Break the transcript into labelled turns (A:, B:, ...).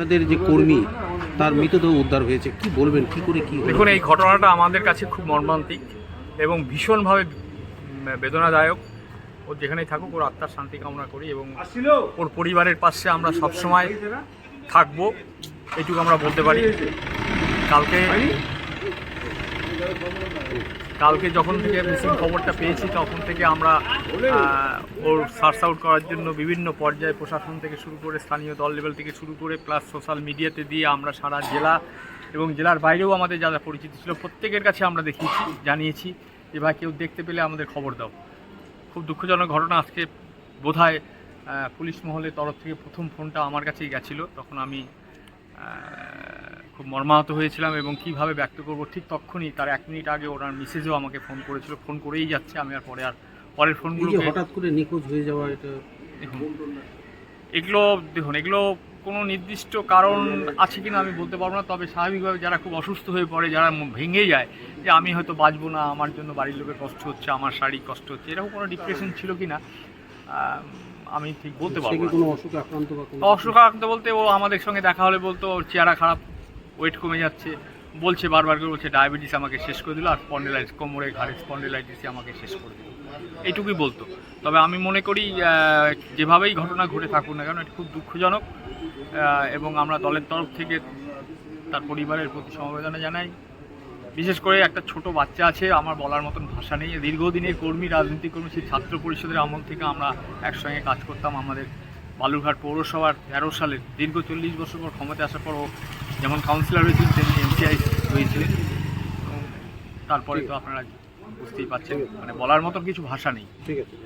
A: আপনাদের যে কর্মী তার মৃতদেহ উদ্ধার হয়েছে কি বলবেন? কি করে কি
B: দেখুন এই ঘটনাটা আমাদের কাছে খুব মর্মান্তিক এবং ভীষণভাবে বেদনাদায়ক। ও যেখানেই থাকুক ওর আত্মার শান্তি কামনা করি এবং ওর পরিবারের পাশে আমরা সবসময় থাকব এটুকু আমরা বলতে পারি। কালকে কালকে যখন থেকে মিসিং খবরটা পেয়েছি, তখন থেকে আমরা ওর সার্চ আউট করার জন্য বিভিন্ন পর্যায়ে প্রশাসন থেকে শুরু করে স্থানীয় দল লেভেল থেকে শুরু করে প্লাস সোশ্যাল মিডিয়াতে দিয়ে আমরা সারা জেলা এবং জেলার বাইরেও আমাদের যারা পরিচিত ছিল, প্রত্যেকের কাছে আমরা দেখিয়েছি, জানিয়েছি। যে ভাই কেউ দেখতে পেলে আমাদের খবর দাও। খুব দুঃখজনক ঘটনা, আজকে বোধহয় পুলিশ মহলের তরফ থেকে প্রথম ফোনটা আমার কাছেই গেছিল। তখন আমি খুব মর্মাহত হয়েছিলাম এবং কীভাবে ব্যক্ত করব ঠিক তখনই তার এক মিনিট আগে ওনার মিসেজও আমাকে ফোন করেছিল ফোন করেই যাচ্ছে আমি আর পরে আর পরের ফোনগুলো
A: হঠাৎ করে নিখোঁজ হয়ে যাওয়া এটা
B: দেখুন এগুলো দেখুন এগুলো কোনো নির্দিষ্ট কারণ আছে কিনা আমি বলতে পারব না তবে স্বাভাবিকভাবে যারা খুব অসুস্থ হয়ে পড়ে যারা ভেঙে যায় যে আমি হয়তো বাঁচবো না আমার জন্য বাড়ির লোকের কষ্ট হচ্ছে আমার শারীরিক কষ্ট হচ্ছে এরকম কোনো ডিপ্রেশন ছিল কি না আমি ঠিক বলতে পারব
A: অসুখ আক্রান্ত
B: বলতে ও আমাদের সঙ্গে দেখা হলে বলতো ওর চেহারা খারাপ ওয়েট কমে যাচ্ছে। বলছে বারবার করে, বলছে ডায়াবেটিস আমাকে শেষ করে দিল আর স্পন্ডিলাইটিস কোমরে ঘাড়ে স্পন্ডিলাইটিস আমাকে শেষ করে দিল। এইটুকুই বলতো। তবে আমি মনে করি যেভাবেই ঘটনা ঘটে থাকুক না কেন, এটা খুব দুঃখজনক। এবং আমরা দলের তরফ থেকে তার পরিবারের প্রতি সমবেদনা জানাই। বিশেষ করে একটা ছোট বাচ্চা আছে, আমার বলার মতন ভাষা নেই। দীর্ঘদিনের কর্মী, রাজনীতি কর্মী, সেই ছাত্র পরিষদের আমল থেকে আমরা একসঙ্গে কাজ করতাম। আমাদের বালুরঘাট পৌরসভার তেরো সালের দীর্ঘ চল্লিশ বছর পর ক্ষমতায় আসার পরও যেমন কাউন্সিলর হয়েছিলেন, তেমনি এমসিআই হয়েছিলেন। তারপরে তো আপনারা বুঝতেই পারছেন মানে বলার মতন কিছু ভাষা নেই।
A: ঠিক আছে।